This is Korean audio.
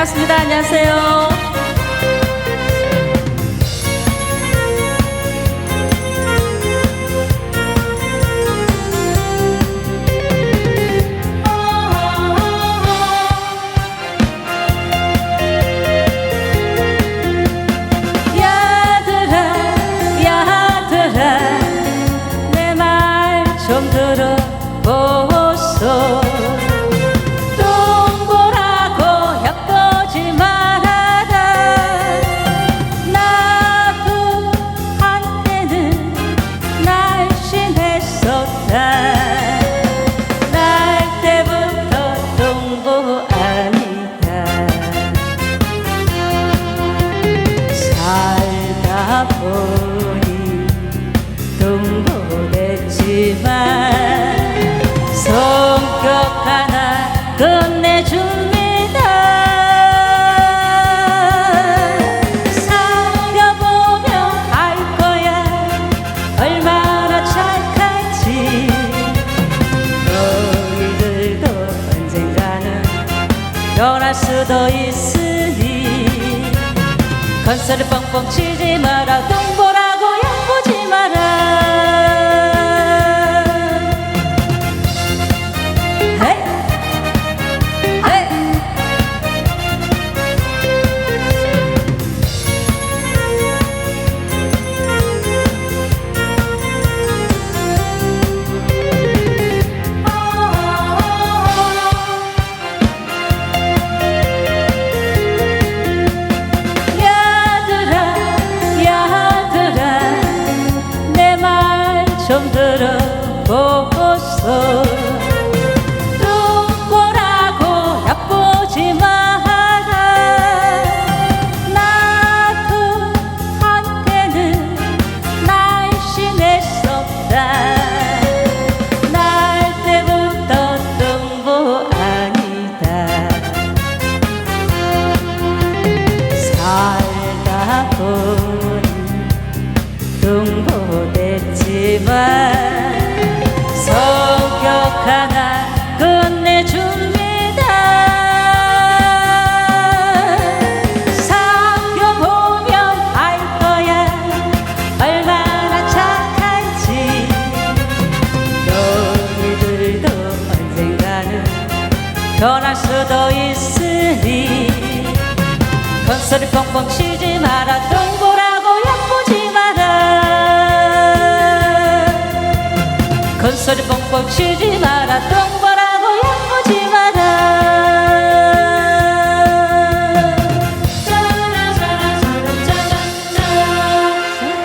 반갑습니다. 안녕하세요. 좀 들어 보니 동보됐지만 성격 하나 끝내줍니다. 살펴보면 알 거야. 얼마나 착한지. 너희들도 언젠가는 변할 수도 있으니 건설을 뻥뻥 치지 마라. 동보라고 얕 눈보라고 얕보지 마라 나도 한때는 날씬했었다. 날 때부터 등보 아니다. 살다 보니 동보됐지만 변할 수도 있으니 건설을 뻥뻥 치지 마라. 동보라고 얕보지 마라. 건설을 뻥뻥 치지 마라. 동보